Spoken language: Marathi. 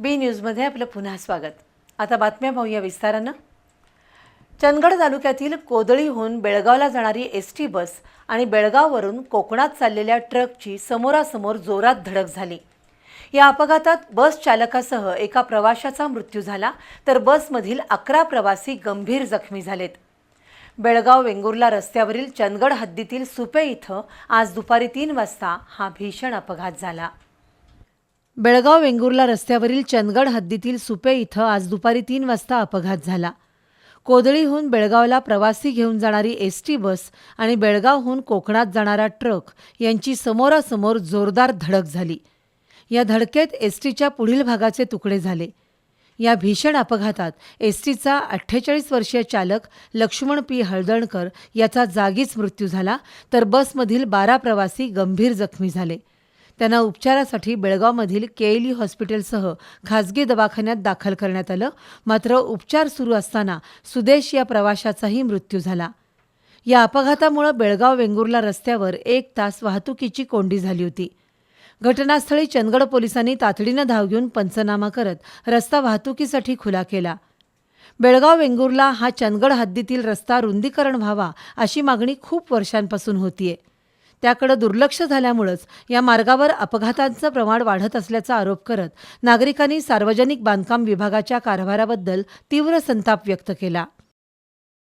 बी न्यूजमध्ये आपलं पुन्हा स्वागत. आता बातम्या पाहूया विस्तारानं. चंदगड तालुक्यातील कोदळीहून बेळगावला जाणारी एस टी बस आणि बेळगाववरून कोकणात चाललेल्या ट्रकची समोरासमोर जोरात धडक झाली. या अपघातात बस चालकासह एका प्रवाशाचा मृत्यू झाला तर बसमधील अकरा प्रवासी गंभीर जखमी झालेत. बेळगाव वेंगुर्ला रस्त्यावरील चंदगड हद्दीतील सुपे इथं आज दुपारी तीन वाजता हा भीषण अपघात झाला. बेळगाव वेंगुर्ला रस्त्यावरील चंदगड हद्दीतील सुपे इथं आज दुपारी तीन वाजता अपघात झाला. कोदळीहून बेळगावला प्रवासी घेऊन जाणारी एस टी बस आणि बेळगावहून कोकणात जाणारा ट्रक यांची समोरासमोर जोरदार धडक झाली. या धडकेत एस टीच्या पुढील भागाचे तुकडे झाले. या भीषण अपघातात एस टीचा अठ्ठेचाळीस वर्षीय चालक लक्ष्मण पी हळदणकर याचा जागीच मृत्यू झाला तर बसमधील बारा प्रवासी गंभीर जखमी झाले. त्यांना उपचारासाठी बेळगावमधील केएली हॉस्पिटलसह खासगी दवाखान्यात दाखल करण्यात आलं. मात्र उपचार सुरू असताना सुदेश या प्रवाशाचाही मृत्यू झाला. या अपघातामुळे बेळगाव वेंगुर्ला रस्त्यावर एक तास वाहतुकीची कोंडी झाली होती. घटनास्थळी चंदगड पोलिसांनी तातडीनं धाव घेऊन पंचनामा करत रस्ता वाहतुकीसाठी खुला केला. बेळगाव वेंगुर्ला हा चंदगड हद्दीतील रस्ता रुंदीकरण व्हावा अशी मागणी खूप वर्षांपासून होतीये. त्याकडे दुर्लक्ष झाल्यामुळंच या मार्गावर अपघातांचं प्रमाण वाढत असल्याचा आरोप करत नागरिकांनी सार्वजनिक बांधकाम विभागाच्या कारभाराबद्दल तीव्र संताप व्यक्त केला.